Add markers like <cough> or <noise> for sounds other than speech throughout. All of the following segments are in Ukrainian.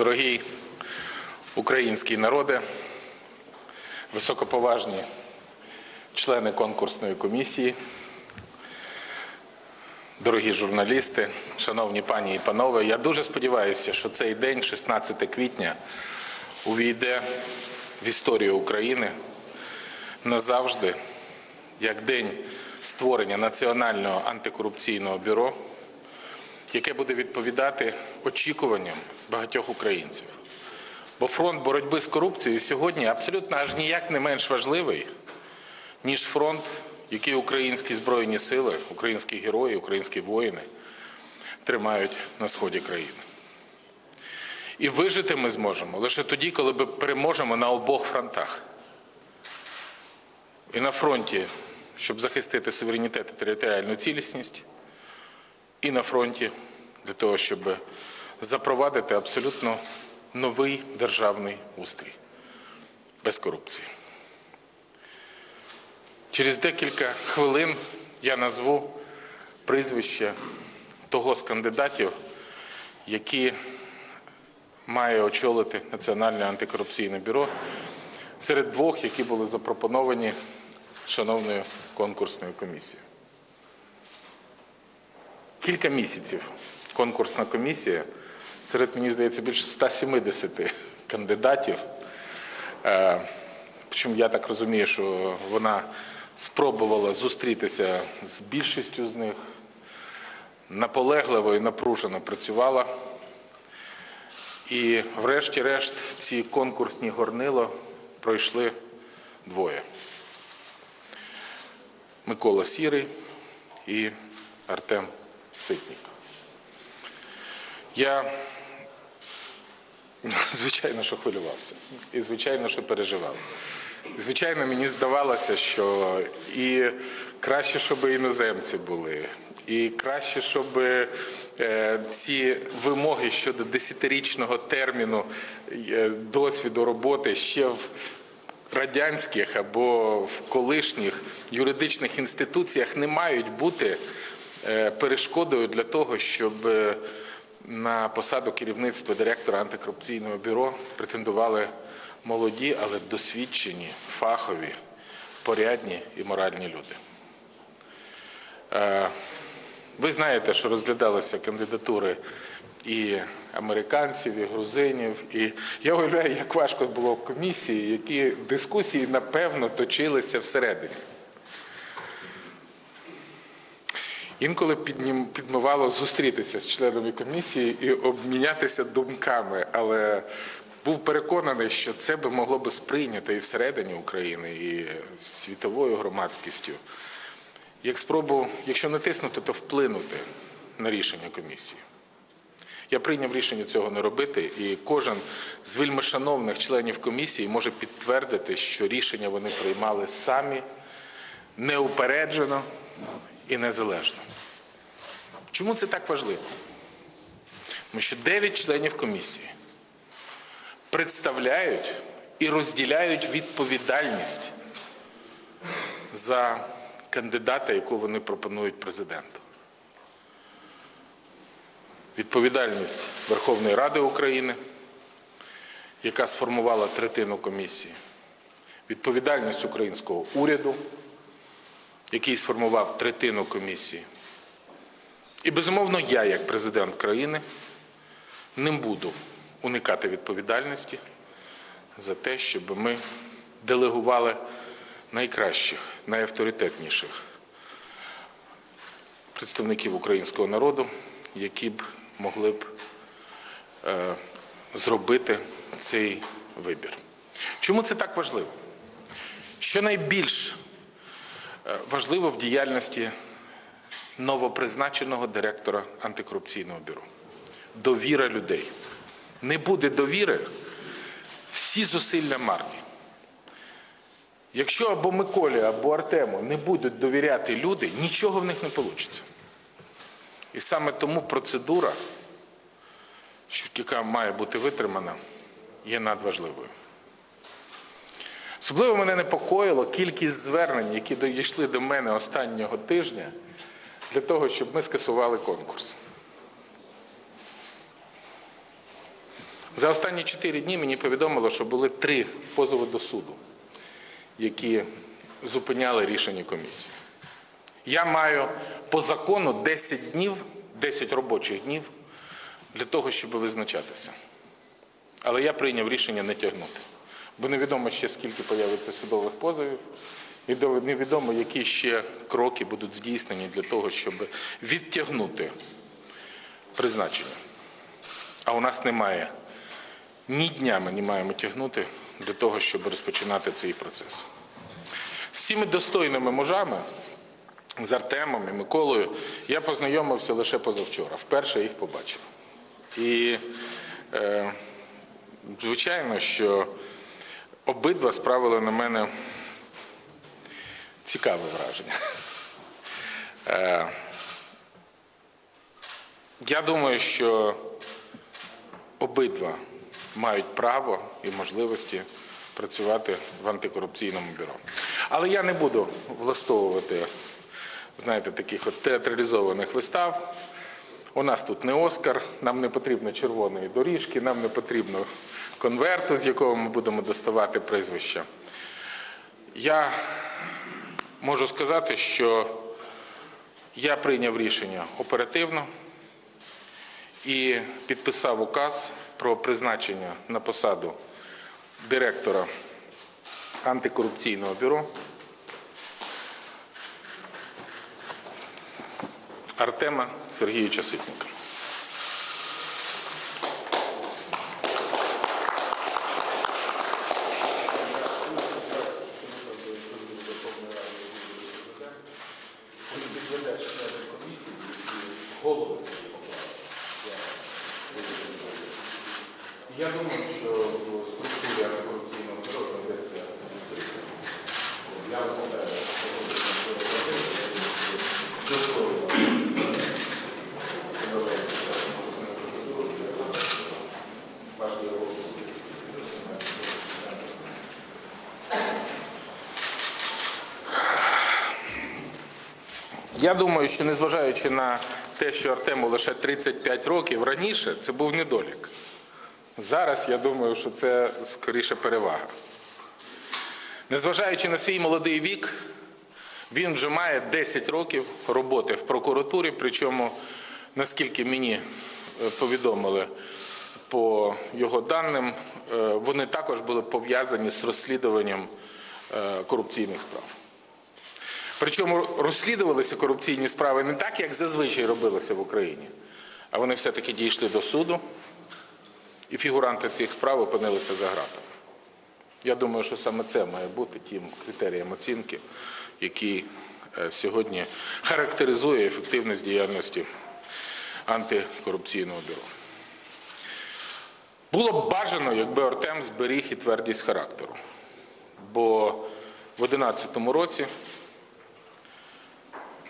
Дорогий український народе, високоповажні члени конкурсної комісії, дорогі журналісти, шановні пані і панове, я дуже сподіваюся, що цей день, 16 квітня, увійде в історію України назавжди як день створення Національного антикорупційного бюро, яке буде відповідати очікуванням багатьох українців. Бо фронт боротьби з корупцією сьогодні абсолютно аж ніяк не менш важливий, ніж фронт, який українські збройні сили, українські герої, українські воїни тримають на сході країни. І вижити ми зможемо лише тоді, коли ми переможемо на обох фронтах. І на фронті, щоб захистити суверенітет і територіальну цілісність, і на фронті для того, щоб запровадити абсолютно новий державний устрій без корупції. Через декілька хвилин я назву прізвище того з кандидатів, які має очолити Національне антикорупційне бюро серед двох, які були запропоновані шановною конкурсною комісією. Кілька місяців конкурсна комісія серед, мені здається, більше 170 кандидатів. Е, Причому я так розумію, що вона спробувала зустрітися з більшістю з них, наполегливо і напружено працювала. І врешті-решт ці конкурсні горнила пройшли двоє. Микола Сірий і Артем Ситник. Я, <laughs> звичайно, що хвилювався. І, звичайно, що переживав. Звичайно, мені здавалося, що і краще, щоб іноземці були, і краще, щоб е, ці вимоги щодо десятирічного терміну е, досвіду роботи ще в радянських або в колишніх юридичних інституціях не мають бути перешкодою для того, щоб е, на посаду керівництва директора антикорупційного бюро претендували молоді, але досвідчені, фахові, порядні і моральні люди. Е, Ви знаєте, що розглядалися кандидатури і американців, і грузинів. І я уявляю, як важко було в комісії, які дискусії, напевно, точилися всередині. Інколи піднім- підмивало зустрітися з членами комісії і обмінятися думками, але був переконаний, що це би могло би сприйнято і всередині України, і світовою громадськістю, як спробу, якщо не тиснути, то вплинути на рішення комісії. Я прийняв рішення цього не робити, і кожен з вельмишановних членів комісії може підтвердити, що рішення вони приймали самі, неупереджено і незалежно. Чому це так важливо? Тому що 9 членів комісії представляють і розділяють відповідальність за кандидата, яку вони пропонують президенту. Відповідальність Верховної Ради України, яка сформувала третину комісії, відповідальність українського уряду, який сформував третину комісії. І, безумовно, я, як президент країни, не буду уникати відповідальності за те, щоб ми делегували найкращих, найавторитетніших представників українського народу, які б могли б е, зробити цей вибір. Чому це так важливо? Що найбільш важливо в діяльності новопризначеного директора антикорупційного бюро? Довіра людей. Не буде довіри, всі зусилля марні. Якщо або Миколі, або Артему не будуть довіряти люди, нічого в них не вийде. І саме тому процедура, яка має бути витримана, є надважливою. Особливо мене непокоїло кількість звернень, які дійшли до мене останнього тижня, для того, щоб ми скасували конкурс. За останні чотири дні мені повідомило, що були три позови до суду, які зупиняли рішення комісії. Я маю по закону 10 днів, 10 робочих днів для того, щоб визначатися. Але я прийняв рішення не тягнути. Бо невідомо ще скільки появиться судових позовів, і невідомо, які ще кроки будуть здійснені для того, щоб відтягнути призначення. А у нас немає ні дня ми не маємо тягнути для того, щоб розпочинати цей процес. З цими достойними мужами, з Артемом і Миколою, я познайомився лише позавчора. Вперше їх побачив. І е, звичайно, що обидва справили на мене цікаве враження. Е, я думаю, що обидва мають право і можливості працювати в антикорупційному бюро. Але я не буду влаштовувати, знаєте, таких от театралізованих вистав. У нас тут не Оскар, нам не потрібно червоної доріжки, нам не потрібно конверту, з якого ми будемо доставати прізвища. Я можу сказати, що я прийняв рішення оперативно і підписав указ про призначення на посаду директора антикорупційного бюро Артема Сергійовича Ситника. Я думаю, що незважаючи на те, що Артему лише 35 років раніше, це був недолік. Зараз я думаю, що це скоріше перевага. Незважаючи на свій молодий вік, він вже має 10 років роботи в прокуратурі, причому, наскільки мені е, повідомили по його даним, е, вони також були пов'язані з розслідуванням е, корупційних справ. Причому розслідувалися корупційні справи не так, як зазвичай робилося в Україні, а вони все-таки дійшли до суду, і фігуранти цих справ опинилися за ґратами. Я думаю, що саме це має бути тим критерієм оцінки, який е, сьогодні характеризує ефективність діяльності антикорупційного бюро. Було б бажано, якби Артем зберіг і твердість характеру. Бо в 2011 році,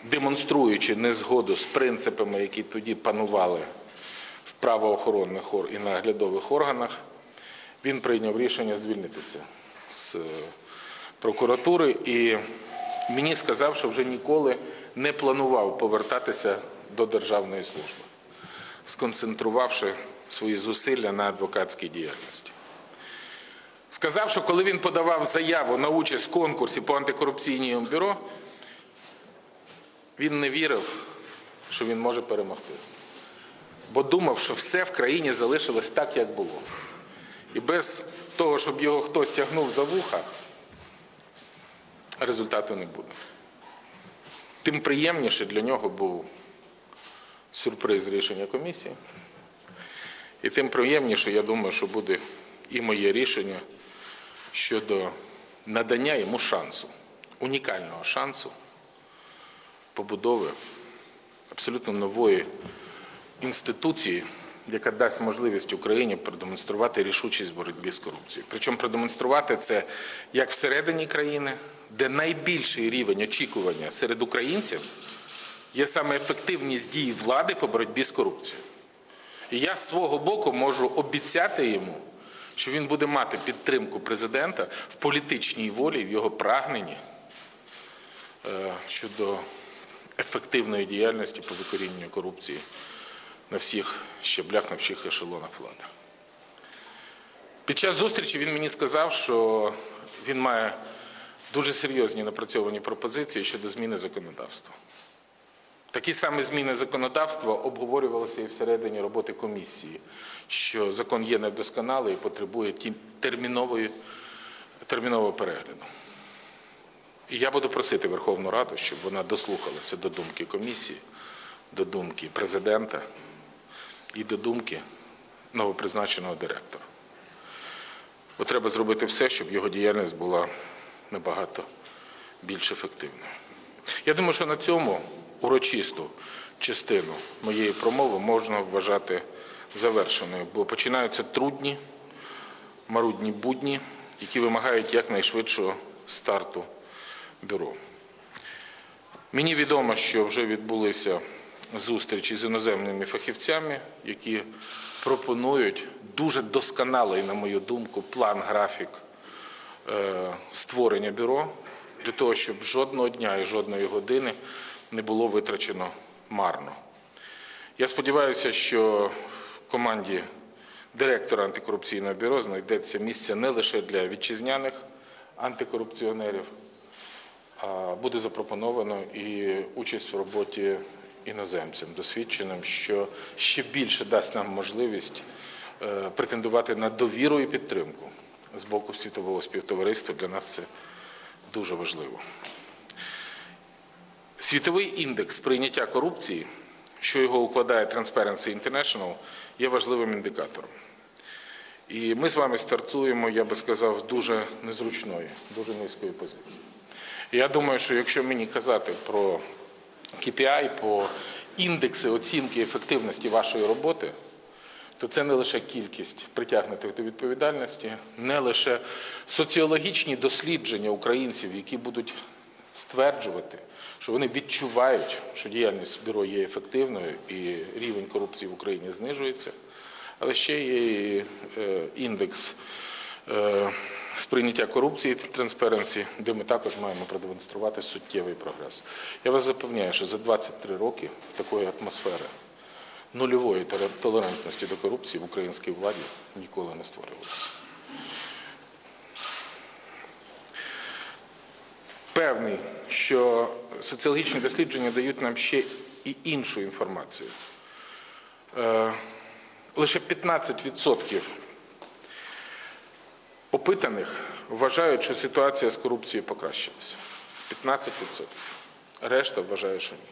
демонструючи незгоду з принципами, які тоді панували в правоохоронних і наглядових органах, він прийняв рішення звільнитися з прокуратури і мені сказав, що вже ніколи не планував повертатися до державної служби, сконцентрувавши свої зусилля на адвокатській діяльності. Сказав, що коли він подавав заяву на участь в конкурсі по антикорупційному бюро, він не вірив, що він може перемогти. Бо думав, що все в країні залишилось так, як було. І без того, щоб його хтось тягнув за вуха, результату не буде. Тим приємніше для нього був сюрприз рішення комісії. І тим приємніше, я думаю, що буде і моє рішення щодо надання йому шансу, унікального шансу побудови абсолютно нової інституції, яка дасть можливість Україні продемонструвати рішучість в боротьбі з корупцією. Причому продемонструвати це як всередині країни, де найбільший рівень очікування серед українців є саме ефективність дій влади по боротьбі з корупцією. І я з свого боку можу обіцяти йому, що він буде мати підтримку президента в політичній волі, в його прагненні е, щодо ефективної діяльності по викоріненню корупції на всіх щаблях, на всіх ешелонах влади. Під час зустрічі він мені сказав, що він має дуже серйозні напрацьовані пропозиції щодо зміни законодавства. Такі самі зміни законодавства обговорювалися і всередині роботи комісії, що закон є недосконалий і потребує термінової, термінового перегляду. І я буду просити Верховну Раду, щоб вона дослухалася до думки комісії, до думки президента і до думки новопризначеного директора. Бо треба зробити все, щоб його діяльність була набагато більш ефективною. Я думаю, що на цьому урочисту частину моєї промови можна вважати завершеною, бо починаються трудні, марудні будні, які вимагають якнайшвидшого старту бюро. Мені відомо, що вже відбулися зустрічі з іноземними фахівцями, які пропонують дуже досконалий, на мою думку, план, графік е, створення бюро для того, щоб жодного дня і жодної години не було витрачено марно. Я сподіваюся, що в команді директора антикорупційного бюро знайдеться місце не лише для вітчизняних антикорупціонерів, буде запропоновано і участь в роботі іноземцям, досвідченим, що ще більше дасть нам можливість е, претендувати на довіру і підтримку з боку світового співтовариства. Для нас це дуже важливо. Світовий індекс прийняття корупції, що його укладає Transparency International, є важливим індикатором. І ми з вами стартуємо, я би сказав, дуже незручної, дуже низької позиції. Я думаю, що якщо мені казати про KPI, по індекси оцінки ефективності вашої роботи, то це не лише кількість притягнутих до відповідальності, не лише соціологічні дослідження українців, які будуть стверджувати, що вони відчувають, що діяльність бюро є ефективною і рівень корупції в Україні знижується, але ще є і е, індекс сприйняття корупції Transparency, де ми також маємо продемонструвати суттєвий прогрес. Я вас запевняю, що за 23 роки такої атмосфери нульової толерантності до корупції в українській владі ніколи не створювалося. Певний, що соціологічні дослідження дають нам ще і іншу інформацію. Е, Лише 15% опитаних вважають, що ситуація з корупцією покращилася. 15%. Решта вважає, що ні.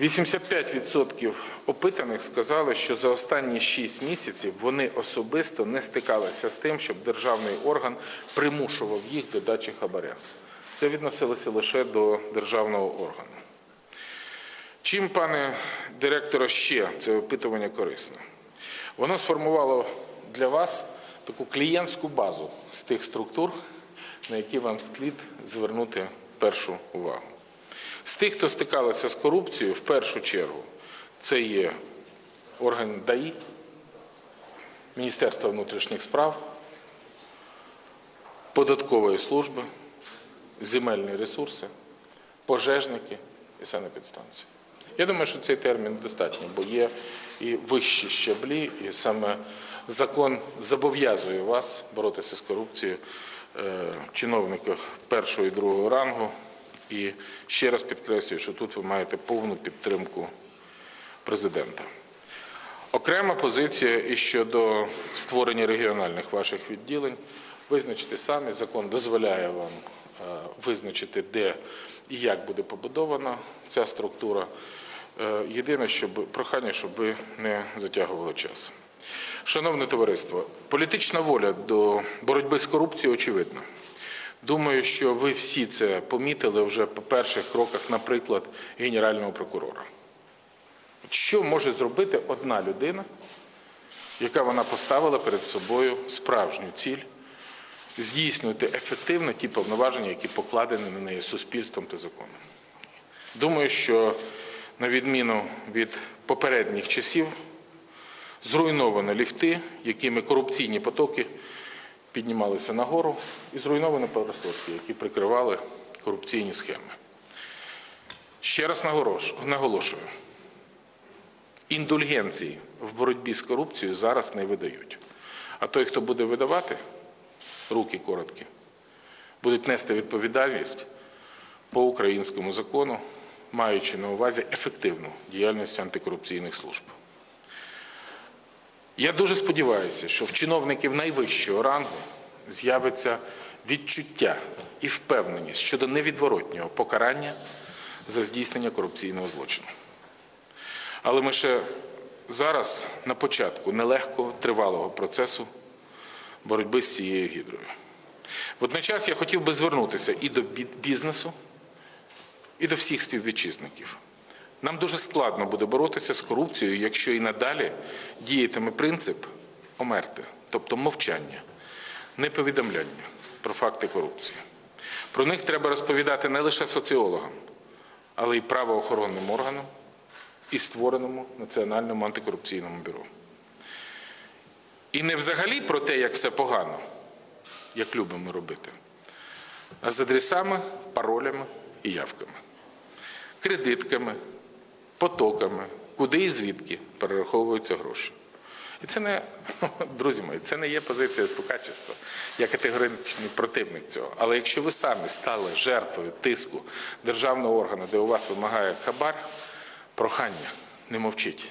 85% опитаних сказали, що за останні 6 місяців вони особисто не стикалися з тим, щоб державний орган примушував їх до дачі хабаря. Це відносилося лише до державного органу. Чим, пане директоре, ще це опитування корисне? Воно сформувало для вас таку клієнтську базу з тих структур, на які вам слід звернути першу увагу. З тих, хто стикалися з корупцією, в першу чергу, це є орган ДАІ, Міністерство внутрішніх справ, податкової служби, земельні ресурси, пожежники і санепідстанції. Я думаю, що цей термін достатньо, бо є і вищі щаблі, і саме закон зобов'язує вас боротися з корупцією е, в чиновниках першого і другого рангу. І ще раз підкреслюю, що тут ви маєте повну підтримку президента. Окрема позиція і щодо створення регіональних ваших відділень. Визначити самі. Закон дозволяє вам е, визначити, де і як буде побудована ця структура. Е, Єдине, щоб прохання, щоб ви не затягували час. Шановне товариство, політична воля до боротьби з корупцією очевидна. Думаю, що ви всі це помітили вже по перших кроках, наприклад, генерального прокурора. Що може зробити одна людина, яка вона поставила перед собою справжню ціль здійснювати ефективно ті повноваження, які покладені на неї суспільством та законом? Думаю, що на відміну від попередніх часів зруйновані ліфти, якими корупційні потоки піднімалися нагору, і зруйновані парасольки, які прикривали корупційні схеми. Ще раз наголошую. індульгенції в боротьбі з корупцією зараз не видають. А той, хто буде видавати, руки короткі, будуть нести відповідальність по українському закону, маючи на увазі ефективну діяльність антикорупційних служб. Я дуже сподіваюся, що в чиновників найвищого рангу з'явиться відчуття і впевненість щодо невідворотнього покарання за здійснення корупційного злочину. Але ми ще зараз на початку нелегкого тривалого процесу боротьби з цією гідрою. Водночас я хотів би звернутися і до бізнесу, і до всіх співвітчизників. Нам дуже складно буде боротися з корупцією, якщо і надалі діятиме принцип омерти, тобто мовчання, неповідомляння про факти корупції. Про них треба розповідати не лише соціологам, але й правоохоронним органам і створеному Національному антикорупційному бюро. І не взагалі про те, як все погано, як любимо робити, а з адресами, паролями і явками, кредитками, потоками, куди і звідки перераховуються гроші. І це не, <laughs> друзі мої, це не є позиція стукачества. Я категоричний противник цього. Але якщо ви самі стали жертвою тиску державного органу, де у вас вимагає хабар, прохання, не мовчіть.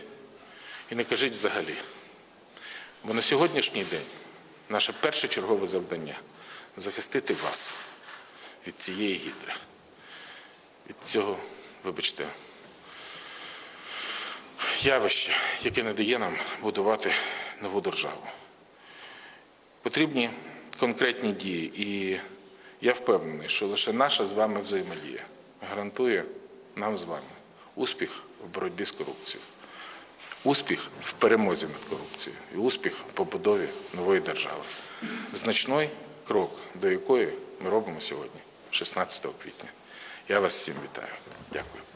І не кажіть взагалі. Бо на сьогоднішній день наше перше чергове завдання захистити вас від цієї гідри, від цього, вибачте, явище, яке не дає нам будувати нову державу. Потрібні конкретні дії, і я впевнений, що лише наша з вами взаємодія гарантує нам з вами успіх в боротьбі з корупцією, успіх в перемозі над корупцією і успіх в побудові нової держави. Значний крок, до якої ми робимо сьогодні, 16 квітня. Я вас всім вітаю. Дякую.